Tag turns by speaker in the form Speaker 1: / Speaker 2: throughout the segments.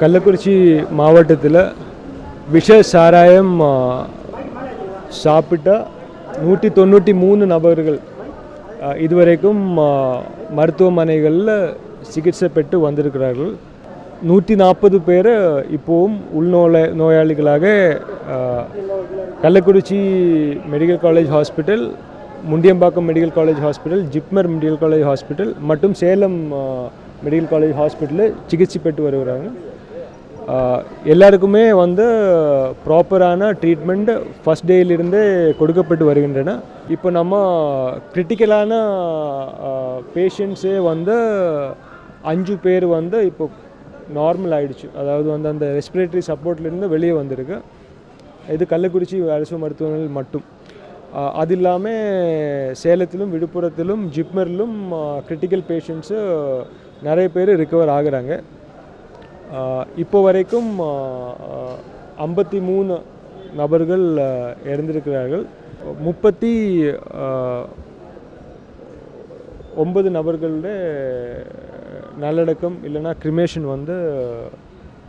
Speaker 1: கள்ளக்குறிச்சி மாவட்டத்தில் விஷ சாராயம் சாப்பிட்ட நூற்றி தொண்ணூற்றி மூணு நபர்கள் இதுவரைக்கும் மருத்துவமனைகளில் சிகிச்சை பெற்று வந்திருக்கிறார்கள். நூற்றி நாற்பது பேர் இப்போவும் உள்நோய நோயாளிகளாக Kallakurichi medical college hospital Mundiyambakkam medical college hospital JIPMER medical college hospital மற்றும் சேலம் மெடிக்கல் காலேஜ் ஹாஸ்பிட்டலில் சிகிச்சை பெற்று வருகிறாங்க எல்லாருக்குமே வந்து ப்ராப்பரான ட்ரீட்மெண்ட் ஃபஸ்ட் டேயிலிருந்தே கொடுக்கப்பட்டு வருகின்றன. இப்போ நம்ம கிரிட்டிக்கலான பேஷண்ட்ஸே வந்து அஞ்சு பேர் வந்து இப்போ நார்மல் ஆகிடுச்சு அதாவது வந்து அந்த ரெஸ்பிரேட்டரி சப்போர்ட்லேருந்து வெளியே வந்திருக்கு. இது கள்ளக்குறிச்சி அரசு மருத்துவமனையில் மட்டும். அது இல்லாமல் சேலத்திலும் விழுப்புரத்திலும் ஜிப்மரிலும் கிரிட்டிக்கல் பேஷண்ட்ஸு நிறைய பேர் ரிக்கவர் ஆகுறாங்க. இப்போ வரைக்கும் ஐம்பத்தி மூணு நபர்கள் இறந்திருக்கிறார்கள். முப்பத்தி ஒன்பது நபர்களுடைய நல்லடக்கம் இல்லைன்னா கிரிமேஷன் வந்து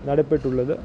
Speaker 1: நடைபெற்றுள்ளது.